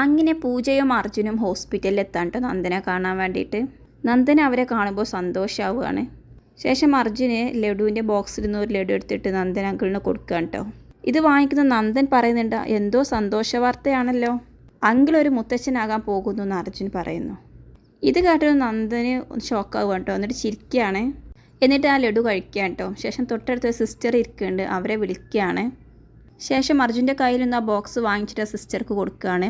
അങ്ങനെ പൂജയും അർജുനും ഹോസ്പിറ്റലിൽ എത്താണ്ട് നന്ദനെ കാണാൻ വേണ്ടിയിട്ട്. നന്ദന അവരെ കാണുമ്പോൾ സന്തോഷമാവുകയാണ് ശേഷം അർജുന് ലഡുവിന്റെ ബോക്സിൽ നിന്ന് ഒരു ലഡു എടുത്തിട്ട് നന്ദന അങ്കിളിന് കൊടുക്കുകയാണ് കേട്ടോ ഇത് വാങ്ങിക്കുന്ന നന്ദൻ പറയുന്നുണ്ട് എന്തോ സന്തോഷ വാർത്തയാണല്ലോ അങ്കിൾ ഒരു മുത്തച്ഛനാകാൻ പോകുന്നു എന്ന് അർജുൻ പറയുന്നു. ഇത് കേട്ടൊരു നന്ദന് ഷോക്കാവുക കേട്ടോ എന്നിട്ട് ചിരിക്കുകയാണ്. എന്നിട്ട് ആ ലഡു കഴിക്കുകയാണ് കേട്ടോ ശേഷം തൊട്ടടുത്ത് സിസ്റ്റർ ഇരിക്കുന്നുണ്ട് അവരെ വിളിക്കുകയാണ്. ശേഷം അർജുന്റെ കയ്യിൽ നിന്ന് ആ ബോക്സ് വാങ്ങിച്ചിട്ട് സിസ്റ്റർക്ക് കൊടുക്കുകയാണ്.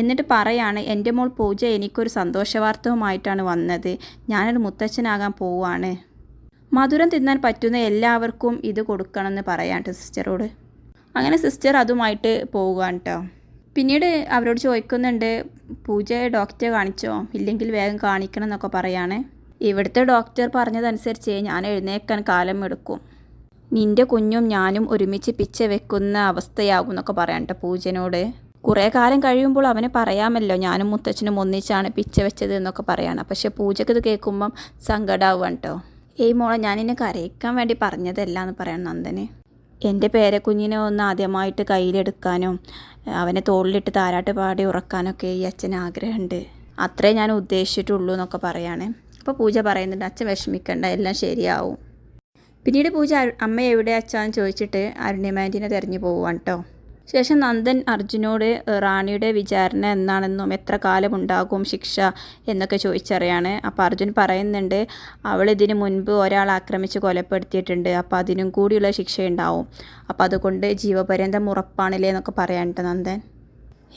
എന്നിട്ട് പറയാണ് എന്റെ മോൾ പൂജ എനിക്കൊരു സന്തോഷവാർത്തവുമായിട്ടാണ് വന്നത്. ഞാനൊരു മുത്തച്ഛനാകാൻ പോവുകയാണ്. മധുരം തിന്നാൻ പറ്റുന്ന എല്ലാവർക്കും ഇത് കൊടുക്കണമെന്ന് പറയാം കേട്ടോ സിസ്റ്ററോട്. അങ്ങനെ സിസ്റ്റർ അതുമായിട്ട് പോവുകയാണ് കേട്ടോ പിന്നീട് അവരോട് ചോദിക്കുന്നുണ്ട് പൂജ ഡോക്ടറെ കാണിച്ചോ? ഇല്ലെങ്കിൽ വേഗം കാണിക്കണം എന്നൊക്കെ പറയാണ്. ഇവിടുത്തെ ഡോക്ടർ പറഞ്ഞതനുസരിച്ച് ഞാൻ എഴുന്നേക്കാൻ കാലം എടുക്കും. നിന്റെ കുഞ്ഞും ഞാനും ഒരുമിച്ച് പിച്ച വെക്കുന്ന അവസ്ഥയാകും എന്നൊക്കെ പറയാം പൂജനോട്. കുറേ കാലം കഴിയുമ്പോൾ അവന് പറയാമല്ലോ ഞാനും മുത്തച്ഛനും ഒന്നിച്ചാണ് പിച്ച വെച്ചത് എന്നൊക്കെ പറയാണ്. പക്ഷെ പൂജക്ക് ഇത് കേൾക്കുമ്പം സങ്കടമാവുകയാണ് കേട്ടോ ഏയ് മോളെ ഞാനിനെ കരയിക്കാൻ വേണ്ടി പറഞ്ഞതല്ല എന്ന് പറയാം നന്ദന്. എന്റെ പേരക്കുഞ്ഞിനെ ഒന്ന് ആദ്യമായിട്ട് കയ്യിലെടുക്കാനും അവനെ തോളിലിട്ട് താരാട്ട് പാടി ഉറക്കാനൊക്കെ ഈ അച്ഛൻ ആഗ്രഹമുണ്ട്. അത്രേ ഞാൻ ഉദ്ദേശിച്ചിട്ടുള്ളൂ എന്നൊക്കെ പറയാണ്. അപ്പോൾ പൂജ പറയുന്നുണ്ട് അച്ഛൻ വിഷമിക്കണ്ട എല്ലാം ശരിയാവും. പിന്നീട് പൂജ അമ്മ എവിടെ അച്ഛാന്ന് ചോദിച്ചിട്ട് അരുണ്യമാന്റിനെ തെരഞ്ഞു പോവാണ് കേട്ടോ ശേഷം നന്ദൻ അർജുനോട് റാണിയുടെ വിചാരണ എന്നാണെന്നും എത്ര കാലം ഉണ്ടാകും ശിക്ഷ എന്നൊക്കെ ചോദിച്ചറിയാണ്. അപ്പോൾ അർജുൻ പറയുന്നുണ്ട് അവൾ ഇതിന് മുൻപ് ഒരാൾ ആക്രമിച്ച് കൊലപ്പെടുത്തിയിട്ടുണ്ട്. അപ്പോൾ അതിനും കൂടിയുള്ള ശിക്ഷയുണ്ടാവും. അപ്പോൾ അതുകൊണ്ട് ജീവപര്യന്തം ഉറപ്പാണില്ലേ എന്നൊക്കെ പറയാനുണ്ട് നന്ദൻ.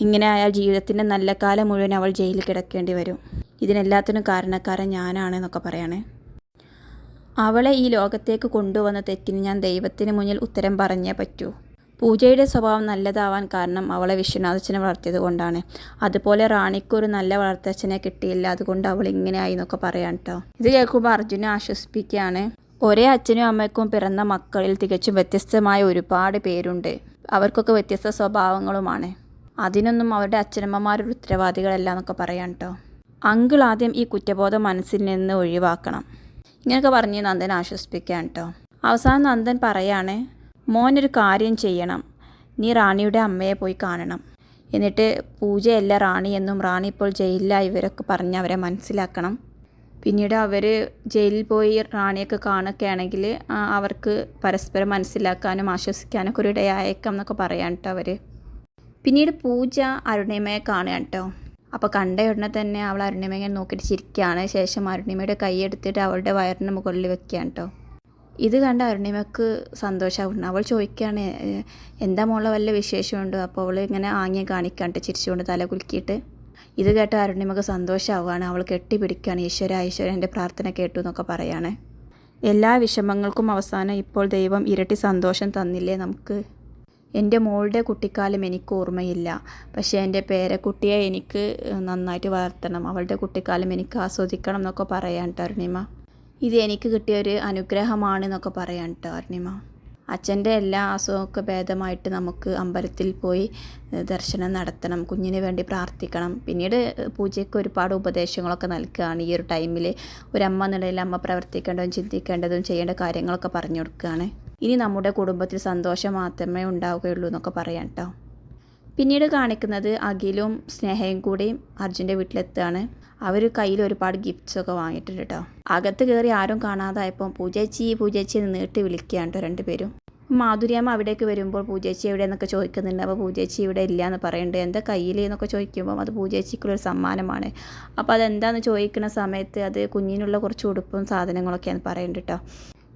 ഇങ്ങനെ ആയാൽ ജീവിതത്തിന്റെ നല്ല കാലം മുഴുവൻ അവൾ ജയിലിൽ കിടക്കേണ്ടി വരും. ഇതിനെല്ലാത്തിനും കാരണക്കാരൻ ഞാനാണെന്നൊക്കെ പറയണേ. അവളെ ഈ ലോകത്തേക്ക് കൊണ്ടുവന്ന തെറ്റിന് ഞാൻ ദൈവത്തിന് മുന്നിൽ ഉത്തരം പറഞ്ഞേ പറ്റൂ. പൂജയുടെ സ്വഭാവം നല്ലതാവാൻ കാരണം അവളെ വിശ്വനാഥച്ചനെ വളർത്തിയത് കൊണ്ടാണ്. അതുപോലെ റാണിക്കൊരു നല്ല വളർത്തച്ഛനെ കിട്ടിയില്ല. അതുകൊണ്ട് അവൾ ഇങ്ങനെയായി എന്നൊക്കെ പറയാൻ കേട്ടോ ഇത് കേൾക്കുമ്പോൾ അർജുനെ ആശ്വസിപ്പിക്കുകയാണ് ഒരേ അച്ഛനും അമ്മയ്ക്കും പിറന്ന മക്കളിൽ തികച്ചും വ്യത്യസ്തമായ ഒരുപാട് പേരുണ്ട്. അവർക്കൊക്കെ വ്യത്യസ്ത സ്വഭാവങ്ങളുമാണ്. അതിനൊന്നും അവരുടെ അച്ഛനമ്മമാരുടെ ഉത്തരവാദികളല്ല എന്നൊക്കെ പറയാൻ കേട്ടോ അങ്കിൾ ആദ്യം ഈ കുറ്റബോധം മനസ്സിൽ നിന്ന് ഒഴിവാക്കണം. ഇങ്ങനെയൊക്കെ പറഞ്ഞ് നന്ദൻ ആശ്വസിപ്പിക്കാൻ കേട്ടോ അവസാനം നന്ദൻ പറയാണ് മോനൊരു കാര്യം ചെയ്യണം. നീ റാണിയുടെ അമ്മയെ പോയി കാണണം. എന്നിട്ട് പൂജയല്ല റാണി എന്നും റാണി ഇപ്പോൾ ജയിലില്ല ഇവരൊക്കെ പറഞ്ഞ് അവരെ മനസ്സിലാക്കണം. പിന്നീട് അവർ ജയിലിൽ പോയി റാണിയൊക്കെ കാണുകയാണെങ്കിൽ അവർക്ക് പരസ്പരം മനസ്സിലാക്കാനും ആശ്വസിക്കാനൊക്കെ ഒരു ഇടയായേക്കാം എന്നൊക്കെ പറയാൻ കേട്ടോ അവർ പിന്നീട് പൂജ അരുണിമയെ കാണുക കേട്ടോ അപ്പോൾ കണ്ട ഉടനെ തന്നെ അവൾ അരുണിമയെ നോക്കിയിട്ട് ചിരിക്കുകയാണ്. ശേഷം അരുണിമയുടെ കൈ എടുത്തിട്ട് അവളുടെ വയറിന് മുകളിൽ വെക്കുകയാണ് കേട്ടോ ഇത് കണ്ട അരുണിമക്ക് സന്തോഷമാവുന്നു അവൾ ചോദിക്കുകയാണ് എന്താ മോളെ വല്ല വിശേഷമുണ്ടോ? അപ്പോൾ അവൾ ഇങ്ങനെ ആംഗ്യം കാണിക്കാണ്ട് ചിരിച്ചുകൊണ്ട് തല കുലുക്കിയിട്ട്. ഇത് കേട്ട അരുണിമക്ക് സന്തോഷമാവുകയാണ് അവൾ കെട്ടിപ്പിടിക്കുകയാണ്. ഈശ്വര ഈശ്വര എന്റെ പ്രാർത്ഥന കേട്ടു എന്നൊക്കെ പറയാണ്. എല്ലാ വിഷമങ്ങൾക്കും അവസാനം ഇപ്പോൾ ദൈവം ഇരട്ടി സന്തോഷം തന്നില്ലേ നമുക്ക്? എന്റെ മോളുടെ കുട്ടിക്കാലം എനിക്ക് ഓർമ്മയില്ല. പക്ഷേ എന്റെ പേരക്കുട്ടിയെ എനിക്ക് നന്നായിട്ട് വളർത്തണം. അവളുടെ കുട്ടിക്കാലം എനിക്ക് ആസ്വദിക്കണം എന്നൊക്കെ പറയാൻ കേട്ടോ ഇത് എനിക്ക് കിട്ടിയ ഒരു അനുഗ്രഹമാണ് എന്നൊക്കെ പറയാൻ കേട്ടോ അച്ഛന്റെ എല്ലാ അസുഖമൊക്കെ ഭേദമായിട്ട് നമുക്ക് അമ്പലത്തിൽ പോയി ദർശനം നടത്തണം കുഞ്ഞിന് വേണ്ടി പ്രാർത്ഥിക്കണം. പിന്നീട് പൂജയ്ക്ക് ഒരുപാട് ഉപദേശങ്ങളൊക്കെ നൽകുകയാണ് ഈ ഒരു ടൈമിൽ ഒരമ്മ നിലയിൽ അമ്മ പ്രവർത്തിക്കേണ്ടതും ചിന്തിക്കേണ്ടതും ചെയ്യേണ്ട കാര്യങ്ങളൊക്കെ പറഞ്ഞു കൊടുക്കുകയാണ്. ഇനി നമ്മുടെ കുടുംബത്തിൽ സന്തോഷം മാത്രമേ ഉണ്ടാവുകയുള്ളൂ എന്നൊക്കെ പറയാം കേട്ടോ പിന്നീട് കാണിക്കുന്നത് അഖിലും സ്നേഹയും കൂടി അർജുന്റെ വീട്ടിലെത്തുകയാണ്. അവർ കയ്യിൽ ഒരുപാട് ഗിഫ്റ്റ്സ് ഒക്കെ വാങ്ങിയിട്ടുണ്ട് കേട്ടോ അകത്ത് കയറി ആരും കാണാതായപ്പോൾ പൂജേച്ചി പൂജേച്ചി എന്ന് നീട്ടി വിളിക്കുകയാണ് രണ്ടുപേരും മാധുര്യമ്മ അവിടേക്ക് വരുമ്പോൾ പൂജേച്ചി എവിടെയെന്നൊക്കെ ചോദിക്കുന്നുണ്ട്. അപ്പോൾ പൂജേച്ചി ഇവിടെ ഇല്ല എന്ന് പറയുന്നുണ്ട്. എന്താ കയ്യിൽ എന്നൊക്കെ ചോദിക്കുമ്പോൾ അത് പൂജേച്ചിക്കുള്ളൊരു സമ്മാനമാണ്. അപ്പോൾ അതെന്താണെന്ന് ചോദിക്കുന്ന സമയത്ത് അത് കുഞ്ഞിനുള്ള കുറച്ച് ഉടുപ്പും സാധനങ്ങളൊക്കെയാണ് പറയുന്നുണ്ട് കേട്ടോ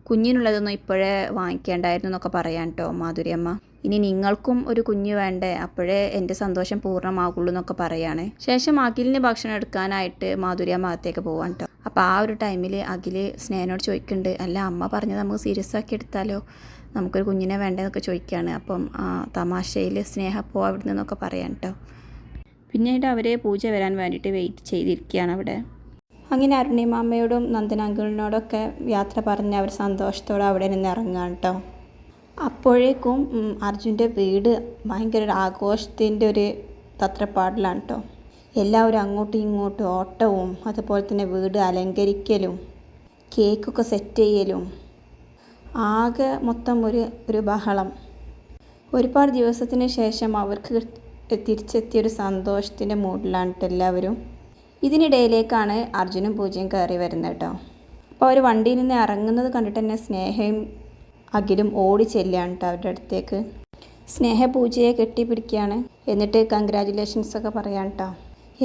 കുഞ്ഞിനുള്ളതൊന്നും ഇപ്പോഴേ വാങ്ങിക്കേണ്ടായിരുന്നു എന്നൊക്കെ പറയാൻ കേട്ടോ മാധുരിയമ്മ. ഇനി നിങ്ങൾക്കും ഒരു കുഞ്ഞു വേണ്ടേ? അപ്പോഴേ എന്റെ സന്തോഷം പൂർണമാകുള്ളൂ എന്നൊക്കെ പറയാണ്. ശേഷം അഖിലിന് ഭക്ഷണം എടുക്കാനായിട്ട് മാധുര്യമ്മ അകത്തേക്ക് പോവാൻ കേട്ടോ അപ്പോൾ ആ ഒരു ടൈമിൽ അഖിൽ സ്നേഹനോട് ചോദിക്കുന്നുണ്ട് അല്ല അമ്മ പറഞ്ഞത് നമുക്ക് സീരിയസ് ആക്കി എടുത്താലോ? നമുക്കൊരു കുഞ്ഞിനെ വേണ്ടതെന്നൊക്കെ ചോദിക്കുകയാണ് അപ്പം തമാശയിൽ സ്നേഹ പോ അവിടെ നിന്നൊക്കെ പറയാൻ കേട്ടോ പിന്നീട് അവരെ പൂജ വരാൻ വേണ്ടിയിട്ട് വെയിറ്റ് ചെയ്തിരിക്കുകയാണ് അവിടെ. അങ്ങനെ അരുണിമാമ്മയോടും നന്ദനാങ്കിളിനോടൊക്കെ യാത്ര പറഞ്ഞ് അവർ സന്തോഷത്തോടെ അവിടെ നിന്ന് ഇറങ്ങുകയാണ് കേട്ടോ അപ്പോഴേക്കും അർജുന്റെ വീട് ഭയങ്കര ഒരു ആഘോഷത്തിന്റെ ഒരു തത്രപ്പാടിലാണ് കേട്ടോ എല്ലാവരും അങ്ങോട്ടും ഇങ്ങോട്ടും ഓട്ടവും അതുപോലെ തന്നെ വീട് അലങ്കരിക്കലും കേക്കൊക്കെ സെറ്റ് ചെയ്യലും ആകെ മൊത്തം ഒരു ഒരു ബഹളം. ഒരുപാട് ദിവസത്തിന് ശേഷം അവർക്ക് തിരിച്ചെത്തിയൊരു സന്തോഷത്തിന്റെ മൂഡിലാണ് എല്ലാവരും. ഇതിനിടയിലേക്കാണ് അർജുനും പൂജയും കയറി വരുന്നത് കേട്ടോ. അപ്പോൾ അവർ വണ്ടിയിൽ നിന്ന് ഇറങ്ങുന്നത് കണ്ടിട്ട് തന്നെ സ്നേഹയും അഖിലും ഓടി ചെല്ലുകയാണ് കേട്ടോ അവരുടെ അടുത്തേക്ക്. സ്നേഹ പൂജയെ കെട്ടിപ്പിടിക്കുകയാണ്. എന്നിട്ട് കൺഗ്രാജുലേഷൻസ് ഒക്കെ പറയാൻ കേട്ടോ.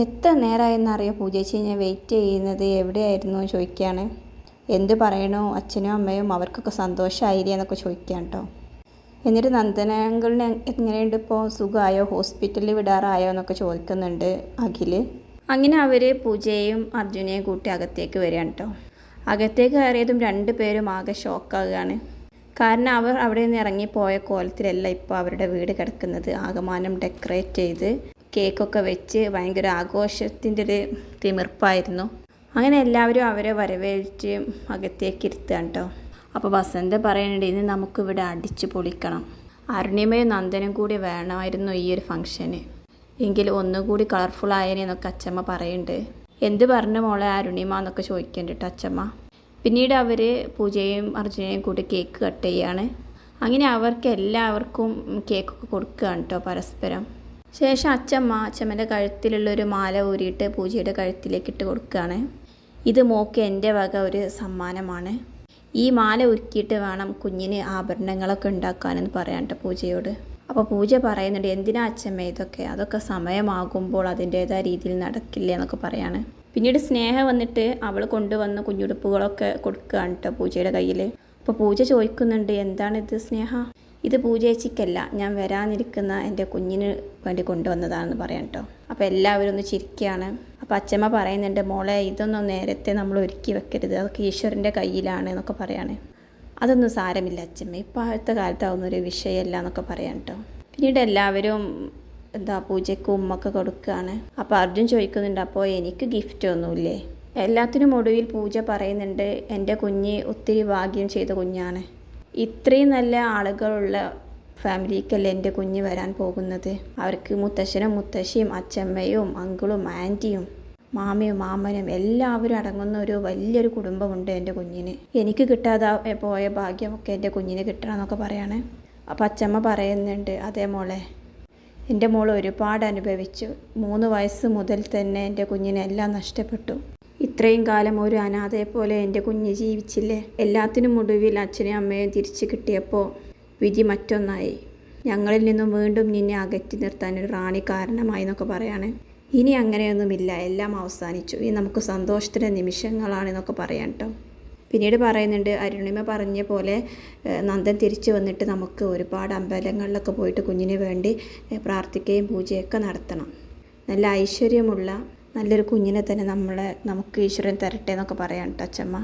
എത്ര നേരമായെന്നറിയോ പൂജേച്ചി ഞാൻ വെയിറ്റ് ചെയ്യുന്നത്? എവിടെയായിരുന്നു ചോദിക്കുകയാണ്. എന്ത് പറയണോ? അച്ഛനും അമ്മയും അവർക്കൊക്കെ സന്തോഷമായില്ലേ എന്നൊക്കെ ചോദിക്കാം കേട്ടോ. എന്നിട്ട് നന്ദനങ്ങളിന് എങ്ങനെയുണ്ട് ഇപ്പോൾ സുഖമായോ? ഹോസ്പിറ്റലിൽ വിടാറായോ എന്നൊക്കെ ചോദിക്കുന്നുണ്ട് അഖിൽ അങ്ങനെ അവർ പൂജയെയും അർജുനെയും കൂട്ടി അകത്തേക്ക് വരികയാണ് കേട്ടോ അകത്തേക്ക് കയറിയതും രണ്ട് പേരും ആകെ ഷോക്കാകുകയാണ്. കാരണം അവർ അവിടെ നിന്ന് ഇറങ്ങിപ്പോയ കോലത്തിലല്ല ഇപ്പോൾ അവരുടെ വീട് കിടക്കുന്നത്. ആകമാനം ഡെക്കറേറ്റ് ചെയ്ത് കേക്കൊക്കെ വെച്ച് ഭയങ്കര ആഘോഷത്തിന്റെ ഒരു തിമിർപ്പായിരുന്നു. അങ്ങനെ എല്ലാവരും അവരെ വരവേറ്റ് അകത്തേക്ക് ഇരുത്തുകയാണ് കേട്ടോ അപ്പോൾ വസന്ത പറയുന്നുണ്ട് ഇനി നമുക്കിവിടെ അടിച്ചു പൊളിക്കണം. അരുണിമയും നന്ദനും കൂടി വേണമായിരുന്നു ഈ ഒരു ഫംഗ്ഷന് എങ്കിൽ ഒന്നുകൂടി കളർഫുൾ ആയനെന്നൊക്കെ അച്ചമ്മ പറയുന്നുണ്ട് എന്ത് പറഞ്ഞ മോളെ അരുണിമ എന്നൊക്കെ ചോദിക്കുന്നുണ്ട് അച്ചമ്മ. പിന്നീട് അവർ പൂജയും അർജുനയും കൂടി കേക്ക് കട്ട് ചെയ്യാണ്. അങ്ങനെ അവർക്ക് എല്ലാവർക്കും കേക്കൊക്കെ കൊടുക്കുകയാണ് കേട്ടോ പരസ്പരം. ശേഷം അച്ചമ്മ അച്ചമ്മന്റെ കഴുത്തിലുള്ളൊരു മാല ഊരിയിട്ട് പൂജയുടെ കഴുത്തിലേക്ക് ഇട്ട് കൊടുക്കുകയാണ്. ഇത് മോക്ക് എന്റെ വക ഒരു സമ്മാനമാണ്. ഈ മാല ഉരുക്കിയിട്ട് വേണം കുഞ്ഞിന് ആഭരണങ്ങളൊക്കെ ഉണ്ടാക്കാനെന്ന് പറയാൻ പൂജയോട്. അപ്പോൾ പൂജ പറയുന്നുണ്ട് എന്തിനാ അച്ഛമ്മ ഇതൊക്കെ? അതൊക്കെ സമയമാകുമ്പോൾ അതിന്റേതായ രീതിയിൽ നടക്കില്ല? എന്നൊക്കെ പറയാണ്. പിന്നീട് സ്നേഹ വന്നിട്ട് അവൾ കൊണ്ടുവന്ന കുഞ്ഞുടുപ്പുകളൊക്കെ കൊടുക്കുകയാണ് കേട്ടോ പൂജയുടെ കയ്യിൽ അപ്പോൾ പൂജ ചോദിക്കുന്നുണ്ട് എന്താണിത് സ്നേഹ? ഇത് പൂജേച്ചിക്കല്ല ഞാൻ വരാനിരിക്കുന്ന എന്റെ കുഞ്ഞിന് വേണ്ടി കൊണ്ടുവന്നതാണെന്ന് പറയാം കേട്ടോ അപ്പോൾ എല്ലാവരും ഒന്ന് ചിരിക്കുകയാണ്. അപ്പോൾ അച്ഛമ്മ പറയുന്നുണ്ട് മോളെ ഇതൊന്നും നേരത്തെ നമ്മൾ ഒരുക്കി വെക്കരുത്. അതൊക്കെ ഈശ്വരന്റെ കയ്യിലാണ് എന്നൊക്കെ പറയാണ്. അതൊന്നും സാരമില്ല അച്ഛമ്മ. ഇപ്പോഴത്തെ കാലത്താവുന്ന ഒരു വിഷയമല്ല എന്നൊക്കെ പറയാം കേട്ടോ പിന്നീട് എല്ലാവരും എന്താ പൂജയ്ക്ക് ഉമ്മൊക്കെ കൊടുക്കുകയാണ് അപ്പോൾ അർജുൻ ചോദിക്കുന്നുണ്ട് അപ്പോൾ എനിക്ക് ഗിഫ്റ്റ് ഒന്നുമില്ലേ? എല്ലാത്തിനും ഒടുവിൽ പൂജ പറയുന്നുണ്ട് എന്റെ കുഞ്ഞ് ഒത്തിരി ഭാഗ്യം ചെയ്ത കുഞ്ഞാണ്. ഇത്രയും നല്ല ആളുകളുള്ള ഫാമിലിക്കല്ല എന്റെ കുഞ്ഞ് വരാൻ പോകുന്നത്? അവർക്ക് മുത്തശ്ശനും മുത്തശ്ശിയും അച്ഛമ്മയും അങ്കിളും ആന്റിയും മാമിയും മാമനും എല്ലാവരും അടങ്ങുന്ന ഒരു വലിയൊരു കുടുംബമുണ്ട് എന്റെ കുഞ്ഞിന്. എനിക്ക് കിട്ടാതെ പോയ ഭാഗ്യമൊക്കെ എന്റെ കുഞ്ഞിന് കിട്ടണം എന്നൊക്കെ പറയാണ്. അപ്പം അച്ചമ്മ പറയുന്നുണ്ട് അതേ മോളെ എന്റെ മോൾ ഒരുപാട് അനുഭവിച്ചു. മൂന്ന് വയസ്സ് മുതൽ തന്നെ എന്റെ കുഞ്ഞിനെല്ലാം നഷ്ടപ്പെട്ടു. ഇത്രയും കാലം ഒരു അനാഥയെ പോലെ എന്റെ കുഞ്ഞ് ജീവിച്ചില്ലേ? എല്ലാത്തിനും ഒടുവിൽ അച്ഛനെയും അമ്മയും തിരിച്ചു കിട്ടിയപ്പോൾ വിധി മറ്റൊന്നായി. ഞങ്ങളിൽ നിന്നും വീണ്ടും നിന്നെ അകറ്റി നിർത്താൻ ഒരു റാണി കാരണമായി എന്നൊക്കെ പറയാണ്. ഇനി അങ്ങനെയൊന്നുമില്ല. എല്ലാം അവസാനിച്ചു. ഇനി നമുക്ക് സന്തോഷത്തിന്റെ നിമിഷങ്ങളാണെന്നൊക്കെ പറയാം കേട്ടോ പിന്നീട് പറയുന്നുണ്ട് അരുണിമ പറഞ്ഞ പോലെ നന്ദൻ തിരിച്ചു വന്നിട്ട് നമുക്ക് ഒരുപാട് അമ്പലങ്ങളിലൊക്കെ പോയിട്ട് കുഞ്ഞിന് വേണ്ടി പ്രാർത്ഥിക്കുകയും പൂജയൊക്കെ നടത്തണം. നല്ല ഐശ്വര്യമുള്ള നല്ലൊരു കുഞ്ഞിനെ തന്നെ നമ്മളെ നമുക്ക് ഈശ്വരൻ തരട്ടെ എന്നൊക്കെ പറയാം കേട്ടോ അച്ചമ്മ.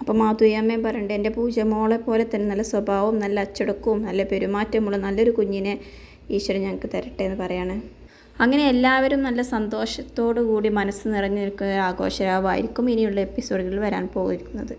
അപ്പോൾ മാധുയമ്മയും പറയണ്ടേ എന്റെ പൂജ മോളെ പോലെ തന്നെ നല്ല സ്വഭാവവും നല്ല അച്ചടക്കവും നല്ല പെരുമാറ്റമുള്ള നല്ലൊരു കുഞ്ഞിനെ ഈശ്വരൻ ഞങ്ങൾക്ക് തരട്ടെ എന്ന് പറയാണ്. അങ്ങനെ എല്ലാവരും നല്ല സന്തോഷത്തോടു കൂടി മനസ്സ് നിറഞ്ഞു നിൽക്കുന്ന ഒരു ആഘോഷരാവായിരിക്കും ഇനിയുള്ള എപ്പിസോഡുകളിൽ വരാൻ പോയിരിക്കുന്നത്